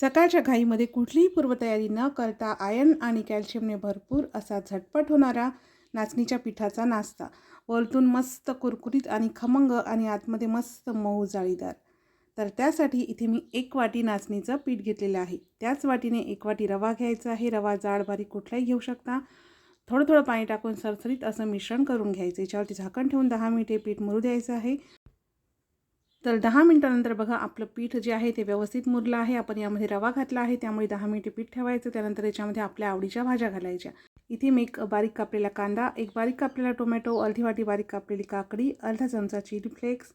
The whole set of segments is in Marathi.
सकाळच्या घाईमध्ये कुठलीही पूर्वतयारी न करता आयर्न आणि कॅल्शियमने भरपूर असा झटपट होणारा नाचणीच्या पिठाचा नाश्ता. वरतून मस्त कुरकुरीत आणि खमंग आणि आतमध्ये मस्त मऊ जाळीदार. तर त्यासाठी इथे मी एक वाटी नाचणीचं पीठ घेतलेलं आहे. त्याच वाटीने एक वाटी रवा घ्यायचा आहे. रवा जाड बारीक कुठलाही घेऊ शकता. थोडं थोडं पाणी टाकून सरसरीत असं मिश्रण करून घ्यायचं. याच्यावरती झाकण ठेवून दहा मिनिटे पीठ मुरू द्यायचं आहे. तर दहा मिनटानंतर बघा आपलं पीठ जे आहे ते व्यवस्थित मुरलं आहे. आपण यामध्ये रवा घातला आहे त्यामुळे दहा मिनिटे पीठ ठेवायचं. त्यानंतर याच्यामध्ये आपल्या आवडीच्या भाज्या घालायच्या. इथे मी एक बारीक कापलेला कांदा एक बारीक कापलेला टोमॅटो अर्धी वाटी बारीक कापलेली काकडी अर्धा चमचा चिली फ्लेक्स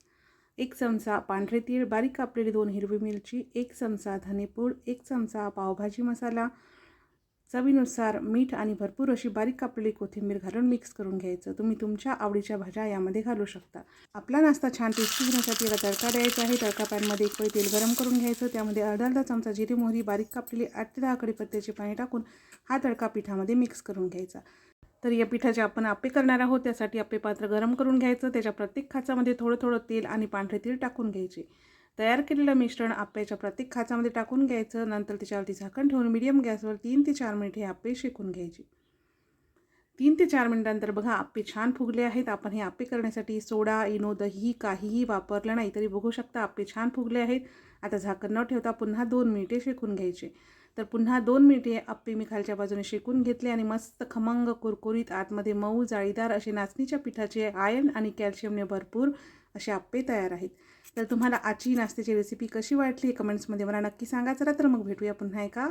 एक चमचा पांढरे तीळ बारीक कापलेली दोन हिरवी मिरची एक चमचा धनेपूड एक चमचा पावभाजी मसाला चवीनुसार मीठ आणि भरपूर अशी बारीक कापलेली कोथिंबीर घालून मिक्स करून घ्यायचं. तुम्ही तुमच्या आवडीच्या भाज्या यामध्ये घालू शकता. आपला नाश्ता छान टेस्टी होण्यासाठी याला तडका द्यायचा आहे. तडका पॅनमध्ये एक पळी तेल गरम करून घ्यायचं. त्यामध्ये अर्धा अर्धा चमचा जिरी मोहरी बारीक कापलेली आठ ते दहा कडीपत्त्याचे पाणी टाकून हा तडका पिठामध्ये मिक्स करून घ्यायचा. तर या पिठाचे आपण आप्पे करणार आहोत. त्यासाठी आप्पे पात्र गरम करून घ्यायचं. त्याच्या प्रत्येक खाचामध्ये थोडं थोडं तेल आणि पांढरे तीळ टाकून घ्यायचे. तयार केलेलं मिश्रण आप्याच्या प्रत्येक खाचामध्ये टाकून घ्यायचं. नंतर त्याच्यावरती झाकण ठेवून मिडियम गॅसवर तीन ते चार मिनिट हे आप्पे शेकून घ्यायचे. तीन ते चार मिनटानंतर बघा आप्पे छान फुगले आहेत. आपण हे आप्पे करण्यासाठी सोडा इनो दही काहीही वापरलं नाही तरी बघू शकता आप्पे छान फुगले आहेत. आता झाकण न ठेवता पुन्हा दोन मिनिटे शेकून घ्यायचे. तर पुन्हा दोन मिनिटे आप्पे मी खालच्या बाजूने शेकून घेतले आणि मस्त खमंग कुरकुरीत आतमध्ये मऊ जाळीदार असे नाचणीच्या पिठाचे आयर्न आणि कॅल्शियमने भरपूर असे आप्पे तयार आहेत. तर तुम्हाला आजची नाश्त्याची रेसिपी कशी वाटली कमेंट्समध्ये मला नक्की सांगा. चला तर मग भेटूया पुन्हा एका